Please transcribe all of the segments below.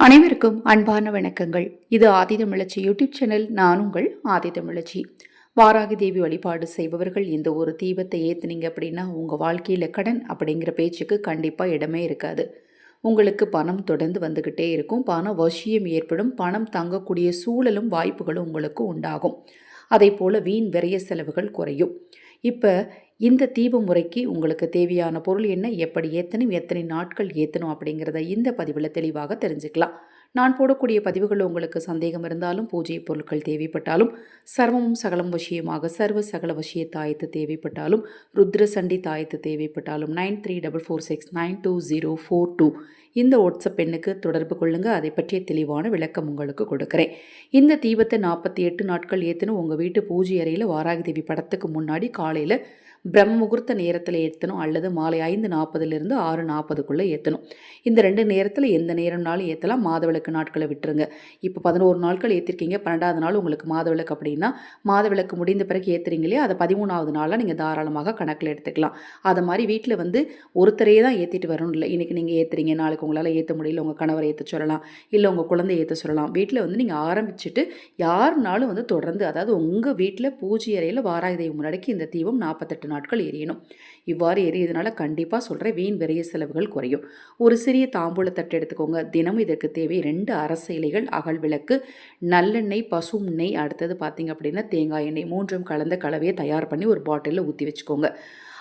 அனைவருக்கும் அன்பான வணக்கங்கள். இது ஆதிதமிழச்சி யூடியூப் சேனல் நான் உங்கள் ஆதிதமிழச்சி வாராகி தேவி வழிபாடு செய்பவர்கள் இந்த ஒரு தீபத்தை ஏற்றுனீங்க அப்படின்னா உங்கள் வாழ்க்கையில் கடன் அப்படிங்கிற பேச்சுக்கு கண்டிப்பாக இடமே இருக்காது. உங்களுக்கு பணம் தொடர்ந்து வந்துக்கிட்டே இருக்கும். பண வசியம் ஏற்படும். பணம் தங்கக்கூடிய சூழலும் வாய்ப்புகளும் உங்களுக்கு உண்டாகும். அதே போல் வீண் விரைய செலவுகள் குறையும். இப்போ இந்த தீப முறைக்கு உங்களுக்கு தேவையான பொருள் என்ன? எப்படி ஏற்றணும் எத்தனை நாட்கள் ஏற்றணும் அப்படிங்கிறத இந்த பதிவில் தெளிவாக தெரிஞ்சுக்கலாம். நான் போடக்கூடிய பதிவுகள் உங்களுக்கு சந்தேகம் இருந்தாலும் பூஜை பொருட்கள் தேவைப்பட்டாலும் சர்வமும் சகலம் விஷயமாக சர்வ சகல விஷய தாயத்து தேவைப்பட்டாலும் ருத்ர சண்டி தாயத்து தேவைப்பட்டாலும் nine three double four six nine two zero four two இந்த வாட்ஸ்அப் எண்ணுக்கு தொடர்பு கொள்ளுங்கள் அதை பற்றிய தெளிவான விளக்கம் உங்களுக்கு கொடுக்குறேன். இந்த தீபத்தை நாற்பத்தி எட்டு நாட்கள் ஏற்றணும் உங்கள் வீட்டு பூஜை அறையில் வாராகி தேவி படத்துக்கு முன்னாடி காலையில் பிரம்ம முகூர்த்த நேரத்தில் ஏற்றணும் அல்லது மாலை ஐந்து நாற்பதுலேருந்து ஆறு நாற்பதுக்குள்ளே ஏற்றணும் இந்த ரெண்டு நேரத்தில் எந்த நேரம்னாலும் ஏற்றலாம் மாதவிளக்கு நாட்களை விட்டுருங்க. இப்போ பதினோரு நாட்கள் ஏற்றிருக்கீங்க பன்னெண்டாவது நாள் உங்களுக்கு மாதவிளக்கு அப்படின்னா மாதவிளக்கு முடிந்த பிறகு ஏற்றுறீங்க இல்லையா? அதை பதிமூணாவது நாளாக நீங்கள் தாராளமாக கணக்கில் எடுத்துக்கலாம். அதை மாதிரி வீட்டில் வந்து ஒருத்தரையே தான் ஏற்றிட்டு வரணும் இல்லை. இன்றைக்கி நீங்கள் ஏற்றுறீங்க நாளைக்கு உங்களால் ஏற்ற முடியல உங்கள் கணவரை ஏற்ற சொல்லலாம் இல்லை உங்கள் குழந்தை ஏற்ற சொல்லலாம். வீட்டில் வந்து நீங்கள் ஆரம்பிச்சுட்டு யாருனாலும் வந்து தொடர்ந்து அதாவது உங்கள் வீட்டில் பூஜை அறையில் வாராகி தெய்வம் முன்னாடிக்கு இந்த தீபம் நாற்பத்தெட்டு நாட்கள் எரியணும். இவ்வாறு எரியதுனால கண்டிப்பாக சொல்கிறேன் வீண் விரைய செலவுகள் குறையும். ஒரு சிறிய தாம்பூல தட்டு எடுத்துக்கோங்க. தினமும் இதற்கு தேவை ரெண்டு அரச இலைகள் அகல் விளக்கு நல்லெண்ணெய் பசும் நெய் அடுத்தது பார்த்திங்க அப்படின்னா தேங்காய் எண்ணெய் மூன்றும் கலந்த கலவையை தயார் பண்ணி ஒரு பாட்டிலில் ஊற்றி வச்சுக்கோங்க.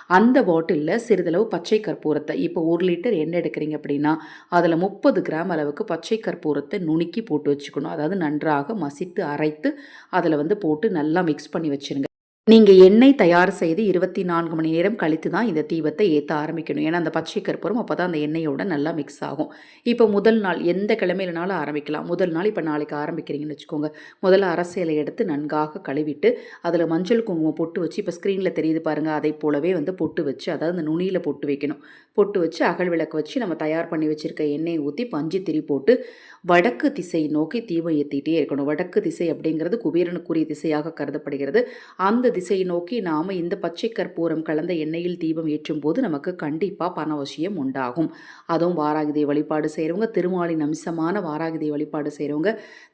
அந்த பாட்டிலில் சிறிதளவு பச்சை கற்பூரத்தை இப்போ ஒரு லிட்டர் எண்ணெய் எடுக்கிறீங்க அப்படின்னா அதில் முப்பது கிராம் அளவுக்கு பச்சை கற்பூரத்தை நுணுக்கி போட்டு வச்சுக்கணும். அதாவது நன்றாக மசித்து அரைத்து அதில் வந்து போட்டு நல்லா மிக்ஸ் பண்ணி வச்சுருங்க. நீங்கள் எண்ணெய் தயார் செய்து இருபத்தி நான்கு மணி நேரம் கழித்து தான் இந்த தீபத்தை ஏற்ற ஆரம்பிக்கணும். ஏன்னா அந்த பச்சை கற்பூரம் அப்போ தான் அந்த எண்ணெயோட நல்லா மிக்ஸ் ஆகும். இப்போ முதல் நாள் எந்த கிழமையிலனாலும் ஆரம்பிக்கலாம். முதல் நாள் இப்போ நாளைக்கு ஆரம்பிக்கிறீங்கன்னு வச்சுக்கோங்க. முதல்ல அரசியலை எடுத்து நன்காக கழுவிட்டு அதில் மஞ்சள் குங்குமம் பொட்டு வச்சு இப்போ ஸ்க்ரீனில் தெரியுது பாருங்கள் அதை போலவே வந்து பொட்டு வச்சு அதாவது அந்த நுனியில் பொட்டு வைக்கணும். பொட்டு வச்சு அகல் விளக்கு வச்சு நம்ம தயார் பண்ணி வச்சுருக்க எண்ணெயை ஊற்றி பஞ்சு திரி போட்டு வடக்கு திசை நோக்கி தீபம் ஏற்றிட்டே இருக்கணும். வடக்கு திசை அப்படிங்கிறது குபேரனுக்குரிய திசையாக கருதப்படுகிறது. அந்த திசையை நோக்கி நாம் இந்த பச்சை கற்பூரம் கலந்த எண்ணெயில் தீபம் ஏற்றும் போது நமக்கு கண்டிப்பாக பணவசியம் உண்டாகும். அதுவும் வாராகிதை வழிபாடு செய்கிறவங்க திருமாலின் அம்சமான வாராகிதை வழிபாடு செய்கிறவங்க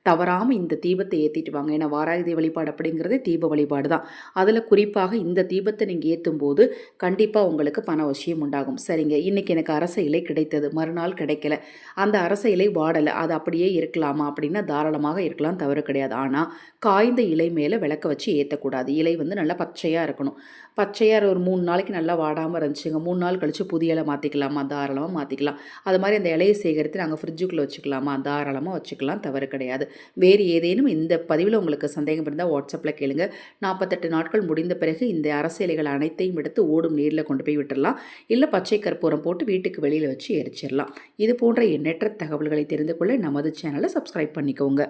தவறாமல் இந்த தீபத்தை ஏற்றிட்டு வாங்க. ஏன்னா வாராகிதை வழிபாடு அப்படிங்கிறதே தீப வழிபாடு தான். அதில் குறிப்பாக இந்த தீபத்தை நீங்கள் ஏற்றும் போது கண்டிப்பாக உங்களுக்கு பணவசியம் உண்டாகும். சரிங்க. இன்றைக்கி எனக்கு அரச இலை கிடைத்தது. மறுநாள் கிடைக்கல. அந்த அரச இலை வாடலை. அது அப்படியே இருக்கலாமா அப்படின்னா தாராளமாக இருக்கலாம். தவறு கிடையாது. ஆனால் காய்ந்த இலை மேலே விளக்க வச்சு ஏற்றக்கூடாது இலை வந்து வந்து நல்லா பச்சையாக இருக்கணும். பச்சையாக ஒரு மூணு நாளைக்கு நல்லா வாடாமல் இருந்துச்சுங்க. மூணு நாள் கழித்து புதிய இலை மாற்றிக்கலாமா தாராளமாக மாற்றிக்கலாம் அது மாதிரி அந்த இலையை சேகரித்து நாங்கள் ஃப்ரிட்ஜுக்குள்ளே வச்சுக்கலாமா? தாராளமாக வச்சுக்கலாம். தவறு கிடையாது. வேறு ஏதேனும் இந்த பதிவில் உங்களுக்கு சந்தேகம் இருந்தால் வாட்ஸ்அப்பில் கேளுங்க. நாற்பத்தெட்டு நாட்கள் முடிந்த பிறகு இந்த அரசியலைகள் அனைத்தையும் எடுத்து ஓடும் நீரில் கொண்டு போய் விட்டுடலாம் இல்லை பச்சை கற்பூரம் போட்டு வீட்டுக்கு வெளியில் வச்சு எரிச்சிடலாம் இது போன்ற எண்ணற்ற தகவல்களை தெரிந்து கொள்ள நமது சேனலை சப்ஸ்கிரைப் பண்ணிக்கோங்க.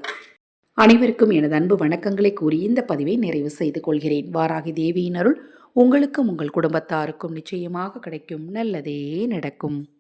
அனைவருக்கும் எனது அன்பு வணக்கங்களை கூறி இந்த பதிவை நிறைவு செய்து கொள்கிறேன். வாராகி தேவியின் அருள் உங்களுக்கும் உங்கள் குடும்பத்தாருக்கும் நிச்சயமாக கிடைக்கும். நல்லதே நடக்கும்.